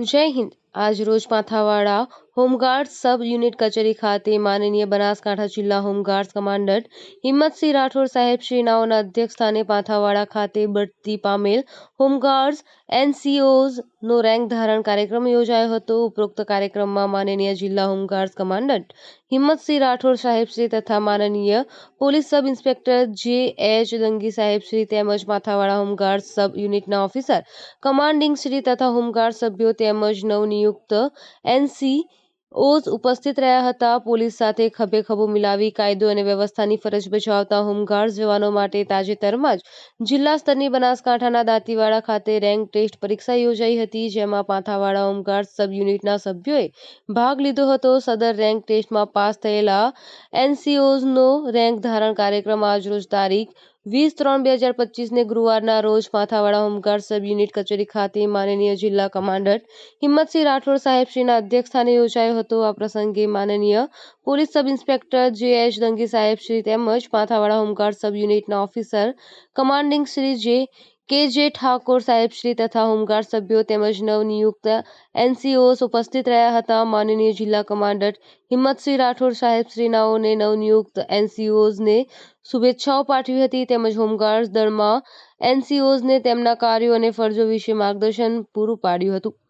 نجاهد આજરોજ માથાવાડા હોમગાર્ડ્સ સબ યુનિટ કચેરી ખાતે માનનીય બનાસકાંઠા જિલ્લા હોમગાર્ડ્સ કમાન્ડન્ટ હિંમતસિંહ રાઠોડ સાહેબ શ્રીનાઓના અધ્યક્ષસ્થાને માથાવાડા ખાતે બઢતી પામેલ હોમગાર્ડ્સ એનસીઓઝનો રેન્ક ધારણ કાર્યક્રમ યોજાયો હતો. ઉપરોક્ત કાર્યક્રમમાં માનનીય જિલ્લા હોમગાર્ડ્સ કમાન્ડન્ટ હિંમતસિંહ રાઠોડ સાહેબશ્રી તથા માનનીય police sub inspector J H Dangi સાહેબશ્રી તેમજ માથાવાડા હોમગાર્ડ્સ સબ યુનિટના ઓફિસર કમાન્ડિંગ શ્રી તથા હોમગાર્ડ સભ્યો તેમજ નવનિયુક્ત એનસી ઓઝ ઉપસ્થિત રહ્યા હતા. પોલીસ સાથે ખભે ખભો મિલાવી કાયદો અને વ્યવસ્થાની ફરજ બજાવતા હોમગાર્ડ જવાનો માટે તાજેતરમાં જ જિલ્લા સ્તરની બનાસકાંઠાના દાંતીવાડા ખાતે રેન્ક ટેસ્ટ પરીક્ષા યોજાઈ હતી, જેમાં પાંથાવાડા હોમગાર્ડ સબ યુનિટના સભ્યોએ ભાગ લીધો હતો. સદર રેન્ક ટેસ્ટમાં પાસ થયેલા એનસીઓઝનો રેન્ક ધારણ કાર્યક્રમ આજરોજ તારીખ વીસ ત્રણ બે હજાર પચીસને ગુરુવારના રોજ માથાવાડા હોમગાર્ડ સબ યુનિટ કચેરી ખાતે માનનીય જિલ્લા કમાન્ડર હિંમતસિંહ રાઠોડ સાહેબશ્રીના અધ્યક્ષસ્થાને યોજાયો હતો. આ પ્રસંગે માનનીય police sub inspector J H Dangi સાહેબશ્રી તેમજ માથાવાડા હોમગાર્ડ સબ યુનિટના officer commanding Shri J K J Thakor સાહેબશ્રી તથા હોમગાર્ડ સભ્યો તેમજ નવનિયુક્ત એનસીઓસ ઉપસ્થિત રહ્યા હતા. માનનીય જિલ્લા કમાન્ડર હિંમતસિંહ રાઠોડ સાહેબશ્રીનાઓને નવનિયુક્ત એનસીઓઝને શુભેચ્છાઓ પાઠવી હતી. તેમજ હોમગાર્ડ દળમાં એનસીઓઝને તેમના કાર્યો અને ફરજો વિશે માર્ગદર્શન પૂરું પાડ્યું હતું.